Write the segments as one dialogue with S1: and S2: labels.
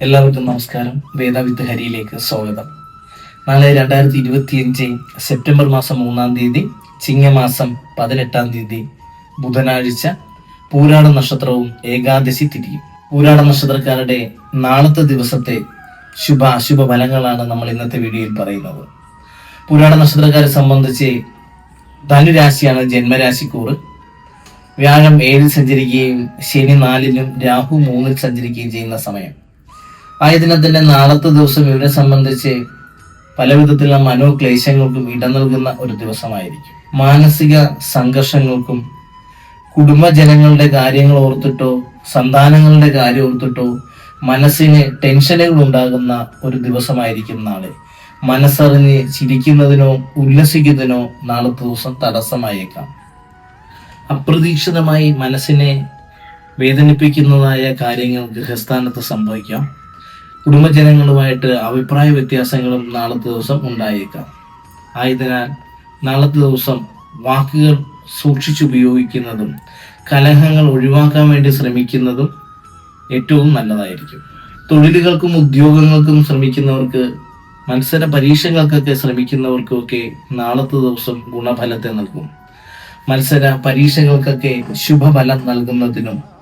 S1: എല്ലാവർക്കും നമസ്കാരം. വേദാവിത്ത് ഹരിയിലേക്ക് സ്വാഗതം. നാളെ രണ്ടായിരത്തി ഇരുപത്തിയഞ്ച് സെപ്റ്റംബർ മാസം മൂന്നാം തീയതി ചിങ്ങമാസം പതിനെട്ടാം തീയതി ബുധനാഴ്ച പൂരാട നക്ഷത്രവും ഏകാദശി തിരിയും പൂരാട നക്ഷത്രക്കാരുടെ നാളത്തെ ദിവസത്തെ ശുഭ അശുഭ ഫലങ്ങളാണ് നമ്മൾ ഇന്നത്തെ വീഡിയോയിൽ പറയുന്നത്. പൂരാട നക്ഷത്രക്കാരെ സംബന്ധിച്ച് ധനുരാശിയാണ് ജന്മരാശിക്കൂറ്. വ്യാഴം ഏഴിൽ സഞ്ചരിക്കുകയും ശനി നാലിലും രാഹു മൂന്നിൽ സഞ്ചരിക്കുകയും ചെയ്യുന്ന സമയം. ആയതിനാൽ തന്നെ നാളത്തെ ദിവസം ഇവരെ സംബന്ധിച്ച് പല വിധത്തിലുള്ള മനോക്ലേശങ്ങൾക്കും ഇട നൽകുന്ന ഒരു ദിവസമായിരിക്കും. മാനസിക സംഘർഷങ്ങൾക്കും കുടുംബജനങ്ങളുടെ കാര്യങ്ങൾ ഓർത്തിട്ടോ സന്താനങ്ങളുടെ കാര്യം ഓർത്തിട്ടോ മനസ്സിന് ടെൻഷനുകൾ ഉണ്ടാകുന്ന ഒരു ദിവസമായിരിക്കും നാളെ. മനസ്സറിഞ്ഞ് ചിരിക്കുന്നതിനോ ഉല്ലസിക്കുന്നതിനോ നാളത്തെ ദിവസം തടസ്സമായേക്കാം. അപ്രതീക്ഷിതമായി മനസ്സിനെ വേദനിപ്പിക്കുന്നതായ കാര്യങ്ങൾ ഗൃഹസ്ഥാനത്ത് സംഭവിക്കാം. കുടുംബജനങ്ങളുമായിട്ട് അഭിപ്രായ വ്യത്യാസങ്ങളും നാളത്തെ ദിവസം ഉണ്ടായേക്കാം. ആയതിനാൽ നാളത്തെ ദിവസം വാക്കുകൾ സൂക്ഷിച്ചുപയോഗിക്കുന്നതും കലഹങ്ങൾ ഒഴിവാക്കാൻ വേണ്ടി ശ്രമിക്കുന്നതും ഏറ്റവും നല്ലതായിരിക്കും. തൊഴിലുകൾക്കും ഉദ്യോഗങ്ങൾക്കും ശ്രമിക്കുന്നവർക്ക് മത്സര പരീക്ഷകൾക്കൊക്കെ ശ്രമിക്കുന്നവർക്കൊക്കെ നാളത്തെ ദിവസം ഗുണഫലത്തെ നൽകും. മത്സര പരീക്ഷകൾക്കൊക്കെ ശുഭഫലം നൽകുന്നതിനും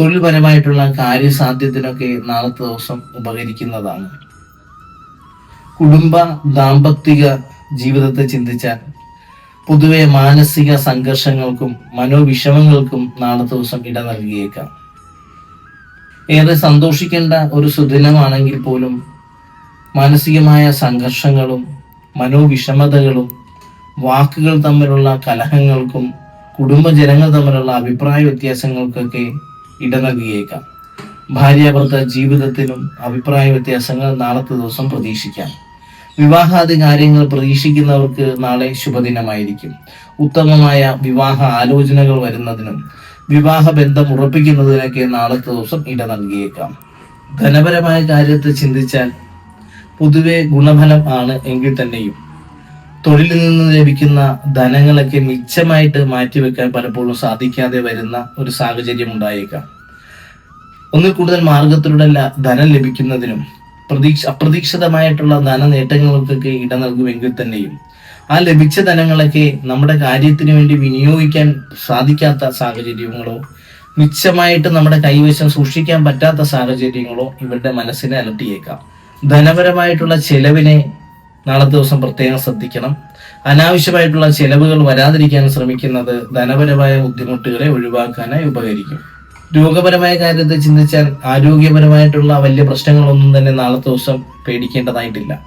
S1: തൊഴിൽപരമായിട്ടുള്ള കാര്യസാധ്യത്തിനൊക്കെ നാളത്തെ ദിവസം ഉപകരിക്കുന്നതാണ്. കുടുംബ ദാമ്പത്തിക ജീവിതത്തെ ചിന്തിച്ചാൽ പൊതുവെ മാനസിക സംഘർഷങ്ങൾക്കും മനോവിഷമങ്ങൾക്കും നാളത്തെ ദിവസം ഇട നൽകിയേക്കാം. ഏറെ സന്തോഷിക്കേണ്ട ഒരു സുദിനമാണെങ്കിൽ പോലും മാനസികമായ സംഘർഷങ്ങളും മനോവിഷമതകളും വാക്കുകൾ തമ്മിലുള്ള കലഹങ്ങൾക്കും കുടുംബജനങ്ങൾ തമ്മിലുള്ള അഭിപ്രായ വ്യത്യാസങ്ങൾക്കൊക്കെ ഇട നൽകിയേക്കാം. ഭാര്യാഭർത്ത ജീവിതത്തിലും അഭിപ്രായ വ്യത്യാസങ്ങൾ നാളത്തെ ദിവസം പ്രതീക്ഷിക്കാം. വിവാഹാദി കാര്യങ്ങൾ പ്രതീക്ഷിക്കുന്നവർക്ക് നാളെ ശുഭദിനമായിരിക്കും. ഉത്തമമായ വിവാഹ ആലോചനകൾ വരുന്നതിനും വിവാഹ ബന്ധം ഉറപ്പിക്കുന്നതിനൊക്കെ നാളത്തെ ദിവസം ഇട നൽകിയേക്കാം. ധനപരമായ കാര്യത്തെ ചിന്തിച്ചാൽ പൊതുവെ ഗുണഫലം ആണ് എങ്കിൽ തന്നെയും തൊഴിലിൽ നിന്ന് ലഭിക്കുന്ന ധനങ്ങളൊക്കെ മിച്ചമായിട്ട് മാറ്റിവെക്കാൻ പലപ്പോഴും സാധിക്കാതെ വരുന്ന ഒരു സാഹചര്യം ഉണ്ടായേക്കാം. ഒന്നിൽ കൂടുതൽ മാർഗത്തിലൂടെ ധനം ലഭിക്കുന്നതിനും പ്രതീക്ഷ അപ്രതീക്ഷിതമായിട്ടുള്ള ധന നേട്ടങ്ങൾക്കൊക്കെ ഇട നൽകുമെങ്കിൽ തന്നെയും ആ ലഭിച്ച ധനങ്ങളൊക്കെ നമ്മുടെ കാര്യത്തിന് വേണ്ടി വിനിയോഗിക്കാൻ സാധിക്കാത്ത സാഹചര്യങ്ങളോ മിച്ചമായിട്ട് നമ്മുടെ കൈവശം സൂക്ഷിക്കാൻ പറ്റാത്ത സാഹചര്യങ്ങളോ ഇവരുടെ മനസ്സിനെ അലട്ടിയേക്കാം. ധനപരമായിട്ടുള്ള ചെലവിനെ നാളെ ദിവസം പ്രത്യേകം ശ്രദ്ധിക്കണം. അനാവശ്യമായിട്ടുള്ള ചെലവുകൾ വരാതിരിക്കാൻ ശ്രമിക്കുന്നത് ധനപരമായ ബുദ്ധിമുട്ടുകളെ ഒഴിവാക്കാനായി ഉപകരിക്കും. രോഗപരമായ കാര്യത്തെ ചിന്തിച്ചാൽ ആരോഗ്യപരമായിട്ടുള്ള വലിയ പ്രശ്നങ്ങളൊന്നും തന്നെ നാളെ ദിവസം പേടിക്കേണ്ടതായിട്ടില്ല.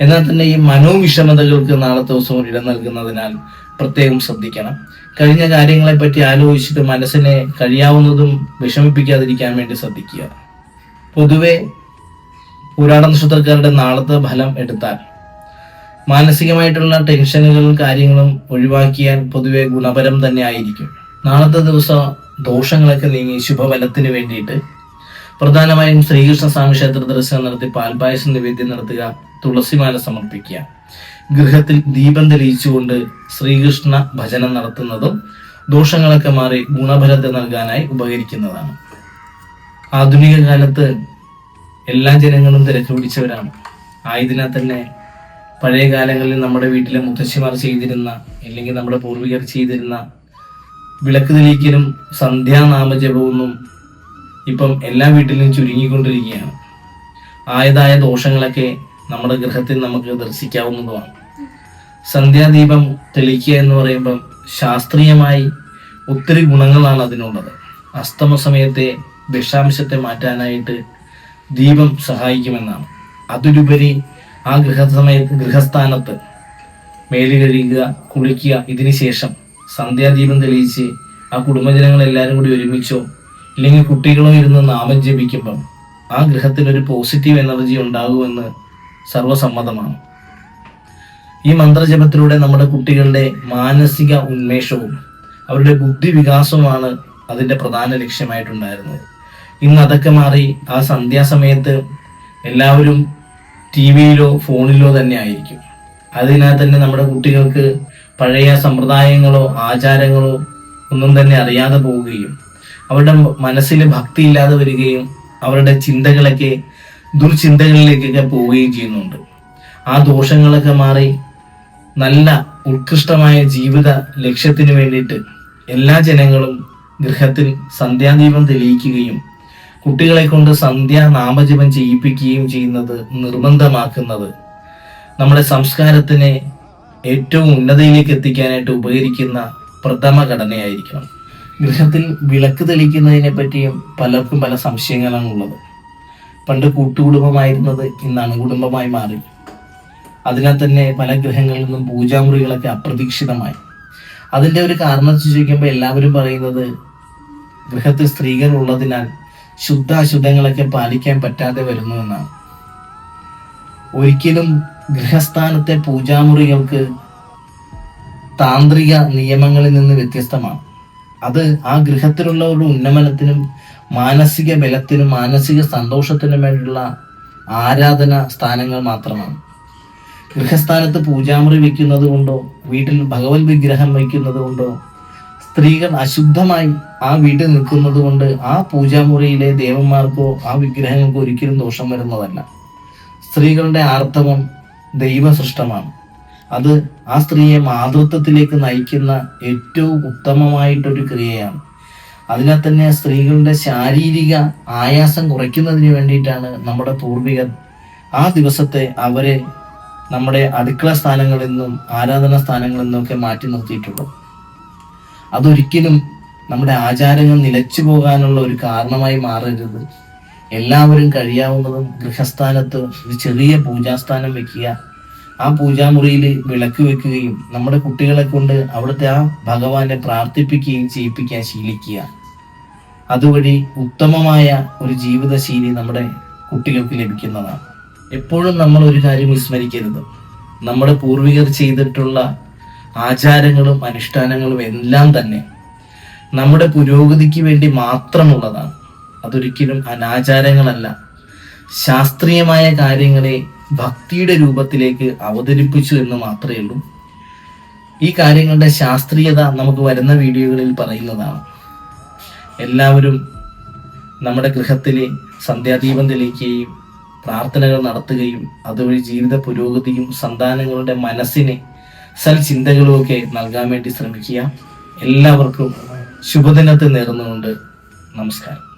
S1: എന്നാൽ തന്നെ ഈ മനോവിഷമതകൾക്ക് നാളെ ദിവസം ഇടം നൽകുന്നതിനാൽ പ്രത്യേകം ശ്രദ്ധിക്കണം. കഴിഞ്ഞ കാര്യങ്ങളെപ്പറ്റി ആലോചിച്ചിട്ട് മനസ്സിനെ കഴിയാവുന്നതും വിഷമിപ്പിക്കാതിരിക്കാൻ വേണ്ടി ശ്രദ്ധിക്കുക. പൊതുവെ പുരാണ നക്ഷത്രക്കാരുടെ നാളത്തെ ഫലം എടുത്താൽ മാനസികമായിട്ടുള്ള ടെൻഷനുകളും കാര്യങ്ങളും ഒഴിവാക്കിയാൽ പൊതുവെ ഗുണപരം തന്നെ ആയിരിക്കും. നാളത്തെ ദിവസം ദോഷങ്ങളൊക്കെ നീങ്ങി ശുഭഫലത്തിന് വേണ്ടിയിട്ട് പ്രധാനമായും ശ്രീകൃഷ്ണ സ്വാമി ക്ഷേത്ര ദർശനം നടത്തി പാൽപായസം നിവേദ്യം നടത്തുക തുളസിമാല സമർപ്പിക്കുക. ഗൃഹത്തിൽ ദീപം തെളിയിച്ചുകൊണ്ട് ശ്രീകൃഷ്ണ ഭജനം നടത്തുന്നതും ദോഷങ്ങളൊക്കെ മാറി ഗുണഫലത്തെ നൽകാനായി ഉപകരിക്കുന്നതാണ്. ആധുനിക കാലത്ത് എല്ലാ ജനങ്ങളും തിരക്ക് പിടിച്ചവരാണ്. ആയതിനാൽ തന്നെ പഴയ കാലങ്ങളിൽ നമ്മുടെ വീട്ടിലെ മുത്തശ്ശിമാർ ചെയ്തിരുന്ന അല്ലെങ്കിൽ നമ്മുടെ പൂർവികർ ചെയ്തിരുന്ന വിളക്ക് തെളിയിക്കലും സന്ധ്യാനാമജപമൊന്നും ഇപ്പം എല്ലാ വീട്ടിലും ചുരുങ്ങിക്കൊണ്ടിരിക്കുകയാണ്. ആയതായ ദോഷങ്ങളൊക്കെ നമ്മുടെ ഗൃഹത്തിൽ നമുക്ക് ദർശിക്കാവുന്നതുമാണ്. സന്ധ്യാദീപം തെളിയിക്കുക എന്ന് പറയുമ്പം ശാസ്ത്രീയമായി ഒത്തിരി ഗുണങ്ങളാണ് അതിനുള്ളത്. അസ്തമ സമയത്തെ വിഷാംശത്തെ മാറ്റാനായിട്ട് ദീപം സഹായിക്കുമെന്നാണ്. അതിലുപരി ആ ഗൃഹസമയത്ത് ഗൃഹസ്ഥാനത്ത് മേൽ കഴുകുക കുളിക്കുക ഇതിനുശേഷം സന്ധ്യാദീപം തെളിയിച്ച് ആ കുടുംബജനങ്ങൾ എല്ലാവരും കൂടി ഒരുമിച്ചോ ഇല്ലെങ്കിൽ കുട്ടികളോ ഇരുന്ന് നാമം ജപിക്കുമ്പം ആ ഗൃഹത്തിനൊരു പോസിറ്റീവ് എനർജി ഉണ്ടാകുമെന്ന് സർവസമ്മതമാണ് ഈ മന്ത്രജപത്തിലൂടെ നമ്മുടെ കുട്ടികളുടെ മാനസിക ഉന്മേഷവും അവരുടെ ബുദ്ധി വികാസവുമാണ് അതിന്റെ പ്രധാന ലക്ഷ്യമായിട്ടുണ്ടായിരുന്നത്. ഇന്ന് അതൊക്കെ മാറി ആ സന്ധ്യാസമയത്ത് എല്ലാവരും ടി വിയിലോ ഫോണിലോ തന്നെ ആയിരിക്കും. അതിനാൽ തന്നെ നമ്മുടെ കുട്ടികൾക്ക് പഴയ സമ്പ്രദായങ്ങളോ ആചാരങ്ങളോ ഒന്നും തന്നെ അറിയാതെ പോവുകയും അവരുടെ മനസ്സിൽ ഭക്തി ഇല്ലാതെ വരികയും അവരുടെ ചിന്തകളൊക്കെ ദുർചിന്തകളിലേക്കൊക്കെ പോവുകയും ചെയ്യുന്നുണ്ട്. ആ ദോഷങ്ങളൊക്കെ മാറി നല്ല ഉത്കൃഷ്ടമായ ജീവിത ലക്ഷ്യത്തിന് വേണ്ടിയിട്ട് എല്ലാ ജനങ്ങളും ഗൃഹത്തിൽ സന്ധ്യാദീപം തെളിയിക്കുകയും കുട്ടികളെ കൊണ്ട് സന്ധ്യാ നാമജപം ചെയ്യിപ്പിക്കുകയും ചെയ്യുന്നത് നിർബന്ധമാക്കുന്നത്. നമ്മുടെ സംസ്കാരത്തിനെ ഏറ്റവും ഉന്നതയിലേക്ക് എത്തിക്കാനായിട്ട് ഉപകരിക്കുന്ന പ്രഥമ ഘടനയായിരിക്കണം. ഗൃഹത്തിൽ വിളക്ക് തെളിക്കുന്നതിനെ പറ്റിയും പലർക്കും പല സംശയങ്ങളാണ് ഉള്ളത്. പണ്ട് കൂട്ടുകുടുംബമായിരുന്നത് ഇന്ന് അണുകുടുംബമായി മാറി. അതിനാൽ തന്നെ പല ഗൃഹങ്ങളിൽ നിന്നും പൂജാമുറികളൊക്കെ അപ്രതീക്ഷിതമായി. അതിന്റെ ഒരു കാരണം ചോദിക്കുമ്പോൾ എല്ലാവരും പറയുന്നത് ഗൃഹത്തിൽ സ്ത്രീകൾ ഉള്ളതിനാൽ ശുദ്ധ അശുദ്ധങ്ങളൊക്കെ പാലിക്കാൻ പറ്റാതെ വരുന്നു എന്നാണ്. ഒരിക്കലും ഗൃഹസ്ഥാനത്തെ പൂജാമുറികൾക്ക് താന്ത്രിക നിയമങ്ങളിൽ നിന്ന് വ്യത്യസ്തമാണ്. അത് ആ ഗൃഹത്തിലുള്ള ഒരു ഉന്നമനത്തിനും മാനസിക ബലത്തിനും മാനസിക സന്തോഷത്തിനും വേണ്ടിയുള്ള ആരാധന സ്ഥാനങ്ങൾ മാത്രമാണ്. ഗൃഹസ്ഥാനത്ത് പൂജാമുറി വയ്ക്കുന്നത് കൊണ്ടോ വീട്ടിൽ ഭഗവത് വിഗ്രഹം വയ്ക്കുന്നത് കൊണ്ടോ സ്ത്രീകൾ അശുദ്ധമായി ആ വീട്ടിൽ നിൽക്കുന്നത് കൊണ്ട് ആ പൂജാമുറിയിലെ ദേവന്മാർക്കോ ആ വിഗ്രഹങ്ങൾക്കോ ഒരിക്കലും ദോഷം വരുന്നതല്ല. സ്ത്രീകളുടെ ആർത്തവം ദൈവസൃഷ്ടമാണ്. അത് ആ സ്ത്രീയെ മാതൃത്വത്തിലേക്ക് നയിക്കുന്ന ഏറ്റവും ഉത്തമമായിട്ടൊരു ക്രിയയാണ്. അതിനാൽ തന്നെ സ്ത്രീകളുടെ ശാരീരിക ആയാസം കുറയ്ക്കുന്നതിന് വേണ്ടിയിട്ടാണ് നമ്മുടെ പൂർവികർ ആ ദിവസത്തെ അവരെ നമ്മുടെ അടുക്കള സ്ഥാനങ്ങളിൽ നിന്നും ആരാധനാ സ്ഥാനങ്ങളിൽ നിന്നൊക്കെ മാറ്റി നിർത്തിയിട്ടുള്ളത്. അതൊരിക്കലും നമ്മുടെ ആചാരങ്ങൾ നിലച്ചു പോകാനുള്ള ഒരു കാരണമായി മാറരുത്. എല്ലാവരും കഴിയാവുന്നതും ഗൃഹസ്ഥാനത്ത് ഒരു ചെറിയ പൂജാസ്ഥാനം വെക്കുക. ആ പൂജാമുറിയിൽ വിളക്ക് വെക്കുകയും നമ്മുടെ കുട്ടികളെ കൊണ്ട് അവിടുത്തെ ആ ഭഗവാനെ പ്രാർത്ഥിപ്പിക്കുകയും ചെയ്യിപ്പിക്കാൻ ശീലിക്കുക. അതുവഴി ഉത്തമമായ ഒരു ജീവിതശൈലി നമ്മുടെ കുട്ടികൾക്ക് ലഭിക്കുന്നതാണ്. എപ്പോഴും നമ്മൾ ഒരു കാര്യം വിസ്മരിക്കരുത്. നമ്മുടെ പൂർവികർ ചെയ്തിട്ടുള്ള ആചാരങ്ങളും അനുഷ്ഠാനങ്ങളും എല്ലാം തന്നെ നമ്മുടെ പുരോഗതിക്ക് വേണ്ടി മാത്രമുള്ളതാണ്. അതൊരിക്കലും അനാചാരങ്ങളല്ല. ശാസ്ത്രീയമായ കാര്യങ്ങളെ ഭക്തിയുടെ രൂപത്തിലേക്ക് അവതരിപ്പിച്ചു എന്ന് മാത്രമേ ഉള്ളൂ. ഈ കാര്യങ്ങളുടെ ശാസ്ത്രീയത നമുക്ക് വരുന്ന വീഡിയോകളിൽ പറയുന്നതാണ്. എല്ലാവരും നമ്മുടെ ഗൃഹത്തിലെ സന്ധ്യാദീപം തെളിയിക്കുകയും പ്രാർത്ഥനകൾ നടത്തുകയും അതുവഴി ജീവിത പുരോഗതിയും സന്താനങ്ങളുടെ മനസ്സിനെ സൽചിന്തകളുമൊക്കെ നൽകാൻ വേണ്ടി ശ്രമിക്കുക. എല്ലാവർക്കും ശുഭദിനത്തെ നേർന്നുകൊണ്ട് നമസ്കാരം.